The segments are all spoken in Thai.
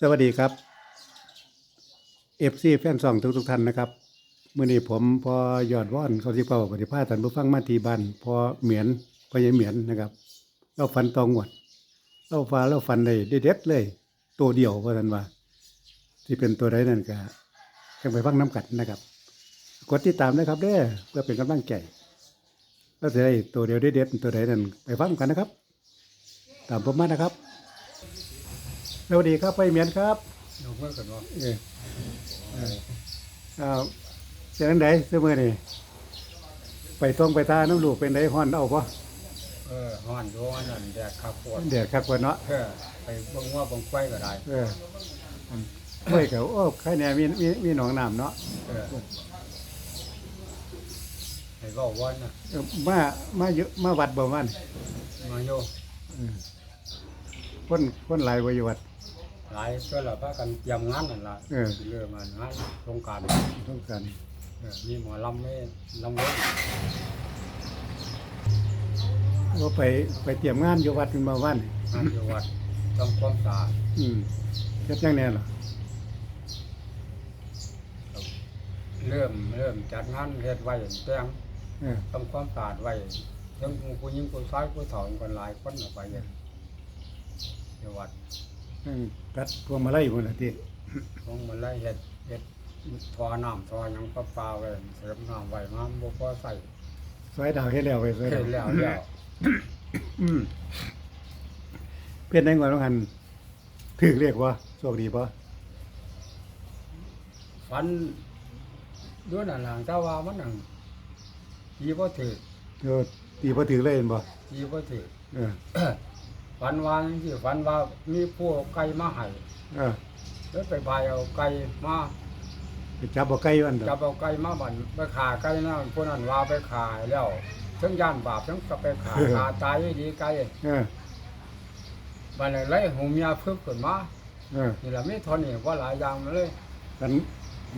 สวัสดีครับเอฟซีแฟนซองทุกทุกท่านนะครับเมื่อนี้ผมพอยอดว่อนเขาที่เป่าปฏิภาณท่านผู้ฟังมาทีบันพอเหมียนพอยังเหมียนนะครับเราฟันตองหวดเราฟ้าเราฟันได้เด็ดเลย ตัวเดียวว่าท่านว่า ที่เป็นตัวใดนั่นก็ยังไปฟังน้ำกัดนะครับ กดติดตามนะครับเด้อเพื่อเป็นกำลังใจเราจะได้ตัวเดียวเด็ดตัวใดนั่นไปฟังกันนะครับ ตามผมมานะครับ วัสดีครับไปเหมียนครับยกมือกันว่าเออเออเอาเสียงใดเสมอนี่ไปต้องไปตาน้ำลูกเป็นไดฮ้อนเอาปะเออห้อนโยนนั่นแดดขับปวดเดือดคักกว่าเนาะเออไปเบิ่งว่าเบิ่งไฟก็ได้เอออันเฮ้ยเขาโอ้ใครเนี่ยมีมีมีหนองน้ำเนาะเออให้เว้าวันนะเออมามาเยอะมาวัดบ่มันมาโย คนคนหลายบ่อยู่วัด หลายก็ละพากันเตรียมงานนั่นล่ะเออ เริ่มมางานโครงการต้องการเออมีหมอลำไม่ลำเว้นว่าไปไปเตรียมงานอยู่วัดเป็นมาวันงานอยู่วัดทำความสะอาดอืมเฮ็ดจังแน่ล่ะเริ่มเริ่มจัดงานเฮ็ดไว้แป้งเออทำความสะอาดไว้ทั้งผู้หญิงผู้ชายผู้ถอนคนหลายคนออกไปเลยอยู่วัด เออตัดพวงมาลัยพุ่นน่ะติลงมาไล่เห็ดเห็ดทอน้ำทอหยังปลาปลาไว้เสริมน้ำไว้น้ำบ่พอใส่ซอยดาวเฮ็ดแล้วไปซอยเห็ดาว ดแล้วแล้วอืมเป็นได้ก่อนต้องหันถือเรียกว่าโชคดีปะฟันด้วยนั่นหลังเจ้าว่ามันนั่งยีบ่ถือเดี๋ยวตีพอถือเลยเห็นบ่ยีบ่ถือ เออ ฟันว่าจังซี่ฟันว่ามีผู้เอาไก่มาให้เออแล้วไปบายเอาไก่มาไปจับบ่ใกล้วันเด้อจับเอาไก่มาบันไปขาไก่นะพวกนั้นว่าไปขายแล้วทั้งย่านบาปทั้งก็ไปขาขาตายอยู่ดีไก่เออบัดนี้เลยหูเมียพึบขึ้นมาเออนี่ล่ะมีเท่านี้ว่าหลายอย่างมาเลยกัน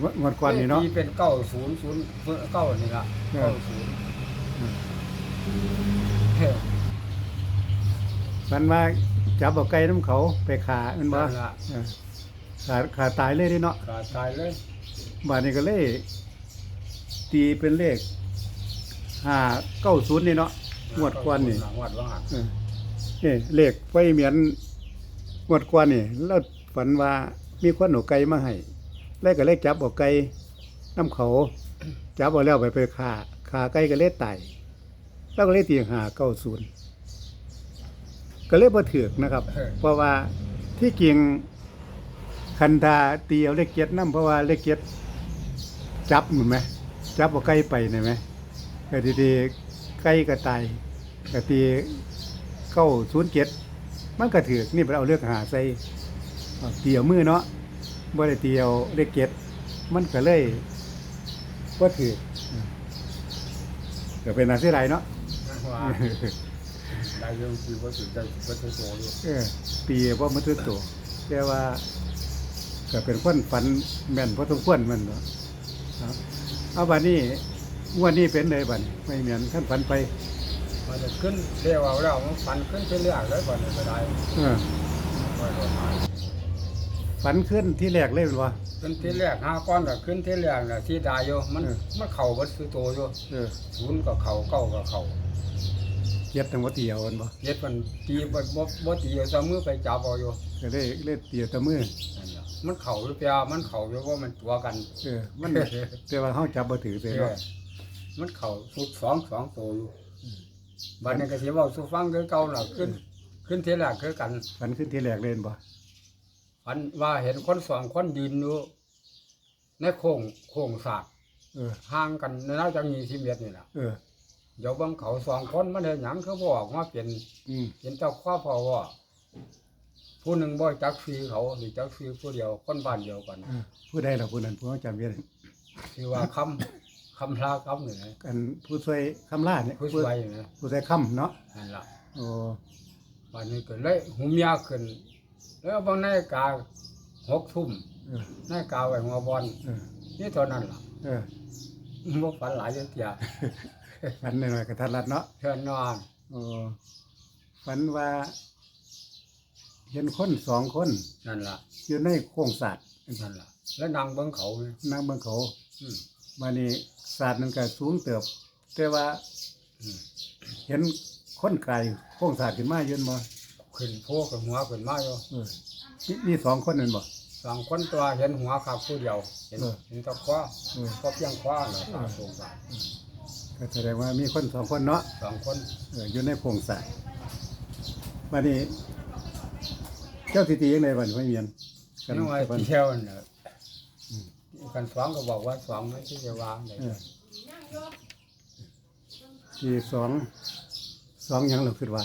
งวดงวดก่อนนี่เนาะตีเป็นเก้าศูนย์ศูนย์เก้านี่ละเออ เก้าศูนย์ มันว่าจับบ่ใกล้น้ำเขาไปขาแมันบ่นั่นละเออขาขาตายเลยเดิเนาะขาดตายเลยบาดนี้ก็เลย ตีเป็นเลข590นี่เนาะงวดก่อนนี่งวดว่าหักเออนี่เลขไฟเหมียนงวดกว่านี่เราฝันว่ามีคนเอาไก่มาให้แล้วก็เลยจับเอาไก่น้ำเขาจับเอาแล้วไปไปฆ่าฆ่าไก่ก็เลยตายแล้วก็เลยตีหาเก้าศูนย์ ก็เลยบ่ถือกนะครับ เพราะว่าที่จริงคันธาตีเอาเลขเจ็ดน้ำเพราะว่าเลขเจ็ดจับเหมือนไหมจับเอาไก่ไปเห็นไหมก็ดีๆไก่ก็ตายก็ตีเก้าศูนย์เจ็ดมันก็ถือนี่ไปเอาเลือกหาใส่เอาเตียวมือเนาะบ่ได้เตียวเลขเจ็ดมันก็เลยว่าถือก็เป็นอาชีพไรเนาะ ว่าได้ยังคือว่าสุดได้ว่าจะโตอยู่เออตีว่ามันถือตัวแต่ว่าก็เป็นคนฝันแม่นพอสมควรมันเนาะเอาเอาบัดนี้งวดนี้เป็นเลยบัดนี้ไม่เหมือนท่านฝันไปมันจะขึ้นเรียกว่าแล้วมันฟันขึ้นไปเรื่อยเลยบ่ได้ก็ได้เออว่าโดนหายฝันขึ้นที่แรกเลยแม่นวะขึ้นที่แรกห้าก้อนก็ขึ้นที่แรกน่ะที่ดายอยู่มันเออมันเข่าบัดคือโตอยู่เออ ศูนย์ก็เข่าเก้าก็เข่า เจ็ดตั้งว่าเตียวแม่นบ่เฮ็ดมันตีบ่บ่บ่ตีเอาซะมือไปจับเอาอยู่ก็ได้เล่นเตียวแตะมือนั่นล่ะมันเข่าหรือเปล่ามันเข่าอยู่ว่ามันตัวกัน เออมัน แต่ว่าเฮาจับบ่ถือไปเอเนาะอมันเข่าสุดสองสองโตอยู่บัดนี้ก็สิเว้าสู่ฟังคือเก่าล่ะขึ้น ขึ้นทีแรกคือกัน ฝันขึ้นที่แรกเล่นบ่ฝันว่าเห็นคนสองคนยืนอยู่ในโค้งโค้งสากเออห่างกันในราจัง20เมตรนี่ล่ะเออ เดี๋ยวเบิ่งเขาสองคนมันเฮ็ดหยังคือบ่ออกมาเป็นอืมเป็นเจ้าข้าพอว่าผู้หนึ่งบ่จักฟรีเขาหรือจักฟรีผู้เดียวคนบ้านเดียวกันเออผู้ใดล่ะผู้นั้นผู้เฮาจำได้คือว่าคำคำลาคำนี่นะกันผู้ช่วยคำล่าเนี่ยผู้ช่วยนะผู้ช่วยคำเนาะนั่นล่ะโอ้วันนี้ก็เลยหุมยาขึ้น แล้วบางนาฬิกาหกทุ่มเออนาฬิกาไว้หัวบอลเออนี่เท่านั้นล่ะเออบ่ฝันหลายจังเที่ย ฝันหน่อยๆกระทัดรัดเนาะเชิญนอนโอ้ฝันว่า เห็นคนสองคน นั่นล่ะอยู่ในโค้งศาสตร์นั่นล่ะ แล้วนางเบิ่งเขาเลยนั่งเบิ่งเขาอืมมานี่ศาสตร์นั้นก็สูงเติบ แต่ว่า อืมเห็นคนไกลโค้งศาสตร์ขึ้นมายืนบ่ขึ้นโพกับหัวขึ้นมาอยู่เออมีมีสองคนนั่นบ่ สองคนตัวเห็นหัวขับผู้เดียว เห็นเออเห็นแตะคว้าเออก็เพียงคว้าเลยตาสูงไป ก็แสดงว่ามีคนสองคนเนาะสองคนเอออยู่ในโค้งศาสตร์มานี่เจ้าสิตียังไงบัดไม่เมียนกันนี่ว่าเพิ่นเที่ยวเนี่ยกันสองก็บอกว่าสองไม่ที่จะวางเลยเออที่สองสองหยังเราคิดว่า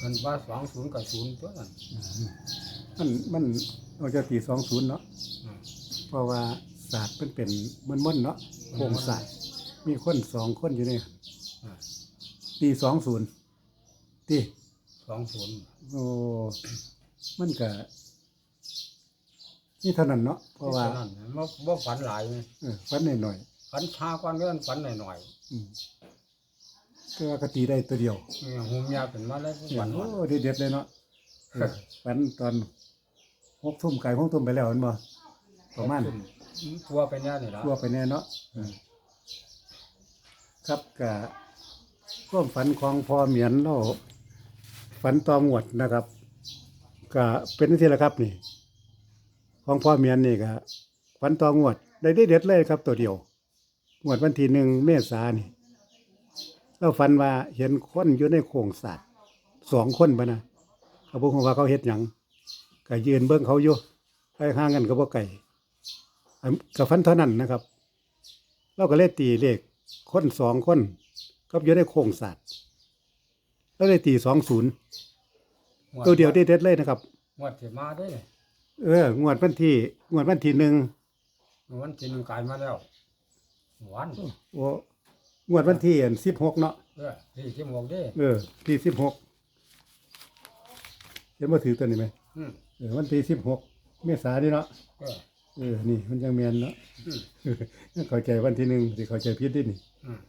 กันว่าสองศูนย์กับศูนย์ตัวนั้นมันมันเราจะตีสองศูนย์เนาะอืมเพราะว่าศาสตร์มันเป็นมันม่นๆเนาะโครงศาสตร์ มีคนสองคนอยู่ในอ่าตีสองศูนย์ตีสองศูนย์โอ้มันก็นี่เท่านั้นเนาะเพราะว่าท่นั้นบ่บ่ฝันหลายเลยเออฟันหน่อยฝันช้ากว่าเรื่องฝันหน่อยๆอืมก็ว่าก็ตีได้ตัวเดียวๆนี่หูเมียเป็นมาแล้วเนี่ยฝันโอ้วันเด็ดๆเลยเนาะเออฟันตอนหกทุ่มไก่หกทุ่มไปแล้วเห็นบ่ประมาณ ตัวไปเนี่ยนี่ละทั่วไปแน่เนาะอืมครับกับร่วมฝันของพ่อเหมียนเราฝันตองวดนะครับก็เป็นที่ละครับนี่ ของพ่อเหมียนนี่ก็ฝันตองวดได้ได้เด็ดเลยครับ ตัวเดียวงวดวันที่หนึ่งเมษายนนี่เราฝันว่าเห็นคนอยู่ในโค้งสัตว์สองคนปะนะเขาบอกว่าเขาเฮ็ดหยังก็ยืนเบิ้งเขาอยู่ไปห่างกันก็บ่ไก่อัน กับฟันเท่านั้นนะครับ เราก็เลยตีเลขคนสองคนก็อยู่ในโค้งศาสตร์เราเลยตีสองศูนย์ตัวเดียวได้เด็ดเลยนะครับงวดที่มาได้เลยเอองวดวันที่งวดวันที่หนึ่งวันที่หนึ่งกลายมาแล้ววันโอ้งวดวันที่สิบหกเนาะเออที่ที่หมวกได้เออที่สิบหกเห็นมาถือตัวนี้ไหมอืมเออวันที่สิบหกเมษายนนี่เนาะ เออเออ นี่มันยังเมียนเนาะอืมเข้าใจวันที่หนึ่งสิเข้าใจผิดดินี่อืม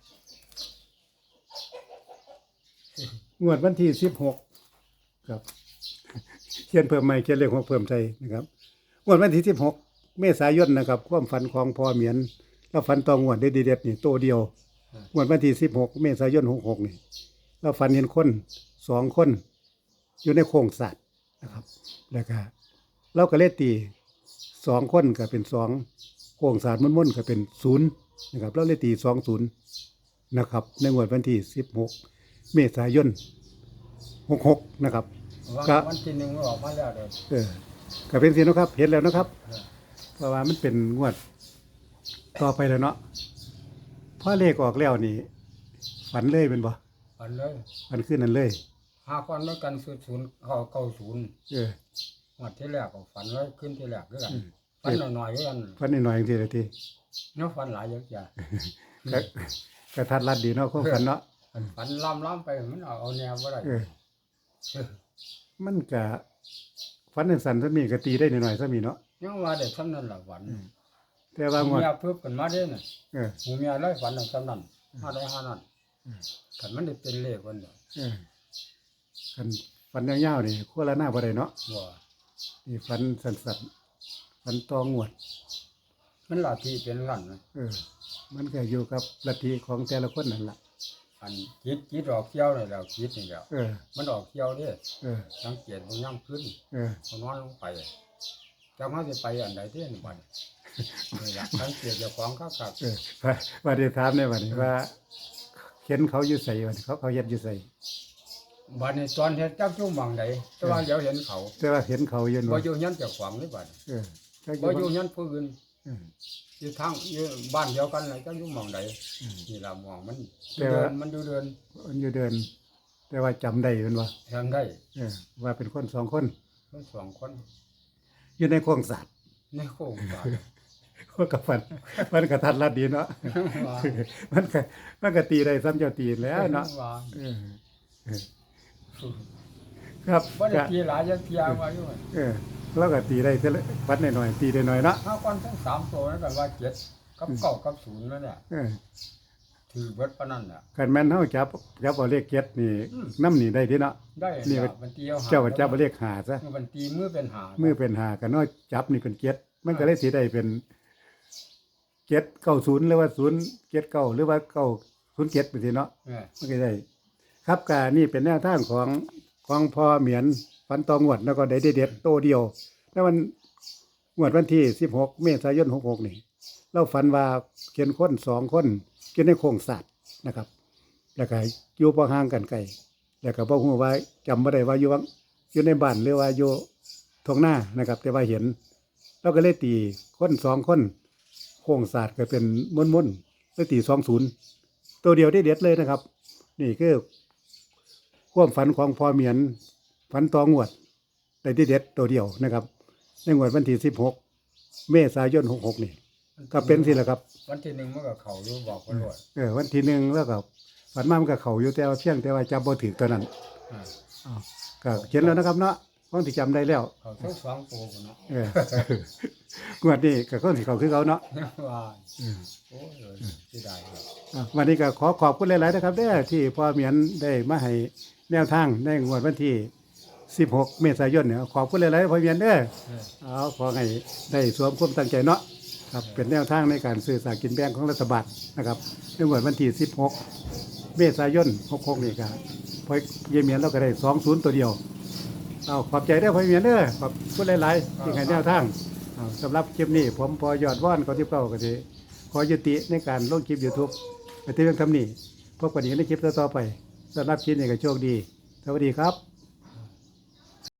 งวดวันที่สิบหกครับ เขียนเพิ่มใหม่เขียนเลขหกเพิ่มใจนะครับงวดวันที่สิบหกเมษายนนะครับ ความฝันของพ่อเหมียนเราฝันตองงวดได้ดีเด็ดนี่โตวเดียวงวดวันที่สิบหกเมษายนหกหกนี่เราฝันเห็นคนสองคน อยู่ในโค้งสัตว์นะครับ แล้วก็เราก็เลขตี สองคนก็เป็นสองโค้งสัตว์มุ่นๆก็เป็นศูนย์นะครับเราเลขตีสองศูนย์นะครับ ในงวดวันที่สิบหกเมษายนหกหกนะครับวันครับ วันที่หนึ่งมันออกมาแล้วเด้อเออก็เป็นสิเนาะครับ เห็นแล้วนะครับเออเพราะว่ามันเป็นงวดต่อไปแล้วเนาะพอเลขออกแล้วนี่ฝันเลยเป็นบ่ฝันเลยฝันขึ้นนั่นเลยห้าคนด้วยกันศูนย์ศูนย์เข้าเก้าศูนย์เออ งวดที่แรกก็ฝันไว้ขึ้นที่แรกด้วยกัน อืมฝันหน่อยๆด้วยกันฝันนิดหน่อยๆทีละทีเนาะฝันหลายเยอะจ้ะก็กระทัดรัดดีเนาะความฝันเนาะฝันล้ำล้ำๆไปมันเอาเอาแนวว่าไรเออมันก็ฝันสั้นๆซะมีก็ตีได้หน่อยๆซะมีเนาะยังว่าเด็กทำนั่นแหละฝันแต่ว่างวดเมียเพิ่มกันมาได้น่ะเออหูเมียเลยฝันเอาทำนั่นห้าได้ห้านั่นขันมันได้เป็นเลขวันเดียวเออคันฝันยาวๆนี่ขั้วละหน้าบ่ได้เนาะว่านี่ฝันสั้นๆ ฝันตองวด มันลาที่เป็นกันนะเออ มันก็อยู่กับลัทธิของแต่ละคนนั่นล่ะอันจิตจิตออกเที่ยวเลยแล้วจิตนี่แล้วเออ มันออกเที่ยวเด้เออ สังเกตมันย่ำขึ้นเออ มันนอนลงไปจะมาจะไปอันใดเด้นี่บัดนี่ล่ะสังเกตเจ้าของเขาขับเออว่าว่าได้ถามในวันนี้ว่าเห็นเขาอยู่ใส่วันนี้เขาเขาเฮ็ดอยู่ใส่บัดนี้ตอนเฮ็ดจักจุ่มบางใดแต่ว่าเดี๋ยวเห็นเขาแต่ว่าเห็นเขาอยู่บ่บ่อยู่ยันเจ้าของนี่บัดเออ จักบ่อยู่บ่ยันผู้อื่นเอออยู่ทางอยู่บ้านเดียวกันเลยจักอยู่หมองใดอืมนี่ล่ะหมองมันแต่เดิว่า นมันดูเดินมันอยู่เดิน แต่ว่าจำได้เป็นว่าทางได้เออว่าเป็นคนสองคนทั้งสองคนอยู่ในโครงสัตว์ในโค้งบาดคนกับฟันมันกระทัดรัดดีเนาะว่า มันก็มันก็ตีได้ซ้ำเจ้าตีแล้วเนาะว่าเออเออครับบ่ได้ก็ทีหลายจักเที่ยว่าอยู่เออ เราก็ตีได้เท่าละฟัดหน่อยๆตีได้หน่อยเนาะถ้าก่อนทั้งสามตัวนั่นก็ว่าเจ็ดกับเก้ากับศูนย์นั่นแหละเออถืถือเบิดปานนั้นน่ะคันแม่นเฮาจับจับเอาเลขเจ็ดนี่อืม น้ำนี่ได้ที่เนาะ ได้นี่นี่ก็มันตีเอาหเจ้าก็จับเอาเลขหาซะมันตีมือเป็นหามือเป็นหากันน้อยจับนี่เป็นเจ็ดมันก็เลยสิได้เป็นเจ็ดเก้าศูนย์หรือว่าศูนย์เจ็ดเก้าหรือว่าเก้าศูนย์เจ็ดไปสิเนาะ เออ มันก็ได้ ครับกานี่เป็นแนวทางของของพ่อเหมียน ฟันตองวดแล้วก็ได้เด็ดโตเดียว แล้ววันงวดวันที่สิบหกเมษายนหกหกนี่เราฝันว่าเขียนคนสองคนเขียนในโครงสัตว์นะครับ แล้วก็อยู่บ่ห่างกันไกลแล้วก็บ่ฮู้ว่าจำบ่ได้ว่าอยู่ว่าอยู่ในบ้านหรือว่าอยู่ทงหน้านะครับ แต่ว่าเห็นเราก็เลยตีคนสองคนโครงสัตว์ก็เป็นม้วนๆเลยตีสองศูนย์ตัวเดียวได้เด็ดเลยนะครับ นี่คือความฝันของพ่อเมียน ฝันตองวดได้ที่เด็ดตัวเดียวนะครับ ในงวดวันที่สิบหกเมษายนหกหกนี่ก็เป็นสิแหละครับ วันที่หนึ่งมันก็เขาอยู่บอกกันด้วยเออวันที่หนึ่งแล้วก็ฝันมามันก็เขาอยู่แต่ว่าเพียงแต่ว่าจำบ่ถึงตัวนั้นอ่าอ้าวก็เขียนแล้วนะครับเนาะคงที่จำได้แล้วเขาทั้งสองตัวพุ่นเนาะเอองวดนี้ก็คงที่เขาคือเขาเนาะว่าเออโอ้ยสิได้ครับอะวันนี้ก็ขอขอบคุณหลายๆนะครับเด้อที่พ่อเหมียนได้มาให้แนวทางในงวดวันที่ 16 เมษายนเนี่ยขอบคุณหลายๆพ่อเหมียนเด้อเออเอาขอให้ได้สวมความตั้งใจเนาะครับเป็นแนวทางในการซื้อสลากกินแบ่งของรัฐบาลนะครับในงวดวันที่ 16 เมษายน66นี่ครับพอเยี่ยมเมียนเราก็ได้20ตัวเดียวเอาขอบใจเด้อพ่อเมียนเด้อขอบคุณหลายๆที่ให้แนวทางเอาสำหรับคลิปนี้ผมพอยอดว่อนก็ที่เก้าก็สิขอยุติในการลงคลิป YouTube ไปที่เรื่องทำนี่พบกันอีกในคลิปต่อๆไปสำหรับคลิปนี้ก็โชคดี สวัสดีครับ